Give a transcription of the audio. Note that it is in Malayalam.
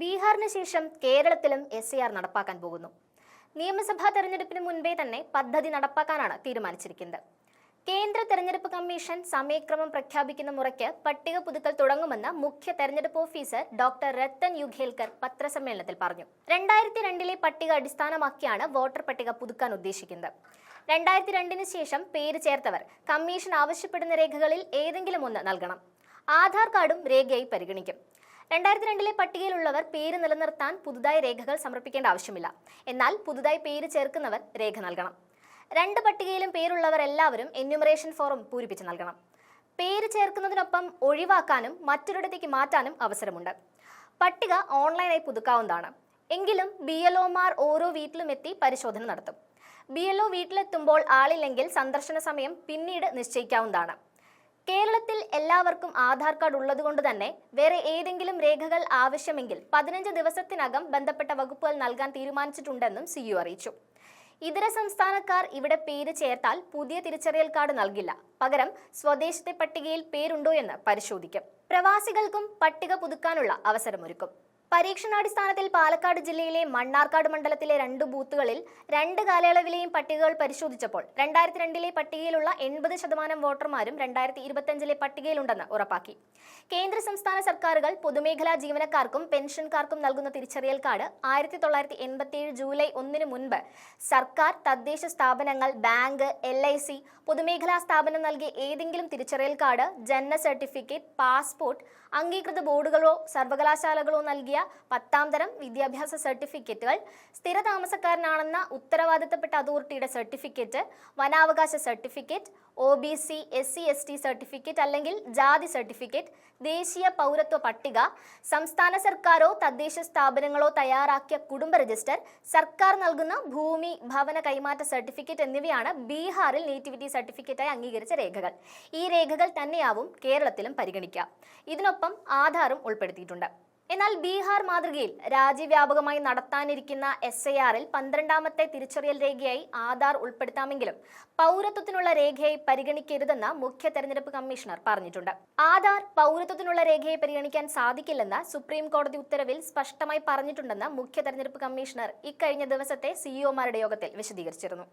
ബീഹാറിന് ശേഷം കേരളത്തിലും എസ് ആർ നടപ്പാക്കാൻ പോകുന്നു. നിയമസഭാ തെരഞ്ഞെടുപ്പിന് മുൻപേ തന്നെ പദ്ധതി നടപ്പാക്കാനാണ് തീരുമാനിച്ചിരിക്കുന്നത്. കേന്ദ്ര തെരഞ്ഞെടുപ്പ് കമ്മീഷൻ സമയക്രമം പ്രഖ്യാപിക്കുന്ന മുറയ്ക്ക് പട്ടിക പുതുക്കൽ തുടങ്ങുമെന്ന് മുഖ്യ തെരഞ്ഞെടുപ്പ് ഓഫീസർ ഡോക്ടർ രത്തൻ യുഖേൽക്കർ പത്രസമ്മേളനത്തിൽ പറഞ്ഞു. രണ്ടായിരത്തി രണ്ടിലെ പട്ടിക അടിസ്ഥാനമാക്കിയാണ് വോട്ടർ പട്ടിക പുതുക്കാൻ ഉദ്ദേശിക്കുന്നത്. രണ്ടായിരത്തി രണ്ടിന് ശേഷം പേര് ചേർത്തവർ കമ്മീഷൻ ആവശ്യപ്പെടുന്ന രേഖകളിൽ ഏതെങ്കിലും ഒന്ന് നൽകണം. ആധാർ കാർഡും രേഖയായി പരിഗണിക്കും. രണ്ടായിരത്തി രണ്ടിലെ പട്ടികയിലുള്ളവർ പേര് നിലനിർത്താൻ പുതുതായി രേഖകൾ സമർപ്പിക്കേണ്ട ആവശ്യമില്ല. എന്നാൽ പുതുതായി പേര് ചേർക്കുന്നവർ രേഖ നൽകണം. രണ്ട് പട്ടികയിലും പേരുള്ളവർ എല്ലാവരും എന്യൂമറേഷൻ ഫോറം പൂരിപ്പിച്ച് നൽകണം. പേര് ചേർക്കുന്നതിനൊപ്പം ഒഴിവാക്കാനും മറ്റൊരിടത്തേക്ക് മാറ്റാനും അവസരമുണ്ട്. പട്ടിക ഓൺലൈനായി പുതുക്കാവുന്നതാണ്. എങ്കിലും ബി എൽ ഒമാർ ഓരോ വീട്ടിലും എത്തി പരിശോധന നടത്തും. ബി എൽ ഒ വീട്ടിലെത്തുമ്പോൾ ആളില്ലെങ്കിൽ സന്ദർശന സമയം പിന്നീട് നിശ്ചയിക്കാവുന്നതാണ്. കേരളത്തിൽ എല്ലാവർക്കും ആധാർ കാർഡ് ഉള്ളതുകൊണ്ട് തന്നെ വേറെ ഏതെങ്കിലും രേഖകൾ ആവശ്യമെങ്കിൽ പതിനഞ്ച് ദിവസത്തിനകം ബന്ധപ്പെട്ട വകുപ്പുകൾ നൽകാൻ തീരുമാനിച്ചിട്ടുണ്ടെന്നും സിയു അറിയിച്ചു. ഇതര സംസ്ഥാനക്കാർ ഇവിടെ പേര് ചേർത്താൽ പുതിയ തിരിച്ചറിയൽ കാർഡ് നൽകില്ല. പകരം സ്വദേശത്തെ പട്ടികയിൽ പേരുണ്ടോ എന്ന് പരിശോധിക്കും. പ്രവാസികൾക്കും പട്ടിക പുതുക്കാനുള്ള അവസരമൊരുക്കും. പരീക്ഷണാടിസ്ഥാനത്തിൽ പാലക്കാട് ജില്ലയിലെ മണ്ണാർക്കാട് മണ്ഡലത്തിലെ രണ്ട് ബൂത്തുകളിൽ രണ്ട് കാലയളവിലെയും പട്ടികകൾ പരിശോധിച്ചപ്പോൾ രണ്ടായിരത്തി രണ്ടിലെ പട്ടികയിലുള്ള എൺപത് ശതമാനം വോട്ടർമാരും രണ്ടായിരത്തി ഇരുപത്തിയഞ്ചിലെ പട്ടികയിലുണ്ടെന്ന് ഉറപ്പാക്കി. കേന്ദ്ര സംസ്ഥാന സർക്കാരുകൾ പൊതുമേഖലാ ജീവനക്കാർക്കും പെൻഷൻകാർക്കും നൽകുന്ന തിരിച്ചറിയൽ കാർഡ് ആയിരത്തി തൊള്ളായിരത്തി എൺപത്തിയേഴ് ജൂലൈ ഒന്നിന് മുൻപ് സർക്കാർ തദ്ദേശ സ്ഥാപനങ്ങൾ ബാങ്ക് എൽ ഐ സി പൊതുമേഖലാ സ്ഥാപനം നൽകിയ ഏതെങ്കിലും തിരിച്ചറിയൽ കാർഡ് ജനന സർട്ടിഫിക്കറ്റ് പാസ്പോർട്ട് അംഗീകൃത ബോർഡുകളോ സർവകലാശാലകളോ നൽകിയ പത്താം തരം വിദ്യാഭ്യാസ സർട്ടിഫിക്കറ്റുകൾ സ്ഥിരതാമസക്കാരനാണെന്ന ഉത്തരവാദിത്തപ്പെട്ട അതോറിറ്റിയുടെ certificate വനാവകാശ certificate O B C S C S T certificate അല്ലെങ്കിൽ ജാതി സർട്ടിഫിക്കറ്റ് ദേശീയ പൗരത്വ പട്ടിക സംസ്ഥാന സർക്കാരോ തദ്ദേശ സ്ഥാപനങ്ങളോ തയ്യാറാക്കിയ കുടുംബ രജിസ്റ്റർ സർക്കാർ നൽകുന്ന ഭൂമി ഭവന കൈമാറ്റ സർട്ടിഫിക്കറ്റ് എന്നിവയാണ് ബീഹാറിൽ നേറ്റിവിറ്റി സർട്ടിഫിക്കറ്റായി അംഗീകരിച്ച രേഖകൾ. ഈ രേഖകൾ തന്നെയാവും കേരളത്തിലും പരിഗണിക്കുക ഇതിനൊപ്പം ആധാറും ഉൾപ്പെടുത്തിയിട്ടുണ്ട്. എന്നാൽ ബീഹാർ മാതൃകയിൽ രാജ്യവ്യാപകമായി നടത്താനിരിക്കുന്ന എസ് ഐ ആറിൽ പന്ത്രണ്ടാമത്തെ തിരിച്ചറിയൽ രേഖയായി ആധാർ ഉൾപ്പെടുത്താമെങ്കിലും പൗരത്വത്തിനുള്ള രേഖയായി പരിഗണിക്കരുതെന്ന് മുഖ്യ തെരഞ്ഞെടുപ്പ് കമ്മീഷണർ പറഞ്ഞിട്ടുണ്ട്. ആധാർ പൗരത്വത്തിനുള്ള രേഖയെ പരിഗണിക്കാൻ സാധിക്കില്ലെന്ന് സുപ്രീം കോടതി ഉത്തരവിൽ സ്പഷ്ടമായി പറഞ്ഞിട്ടുണ്ടെന്ന് മുഖ്യ തെരഞ്ഞെടുപ്പ് കമ്മീഷണർ ഇക്കഴിഞ്ഞ ദിവസത്തെ സിഇഒമാരുടെ യോഗത്തിൽ വിശദീകരിച്ചിരുന്നു.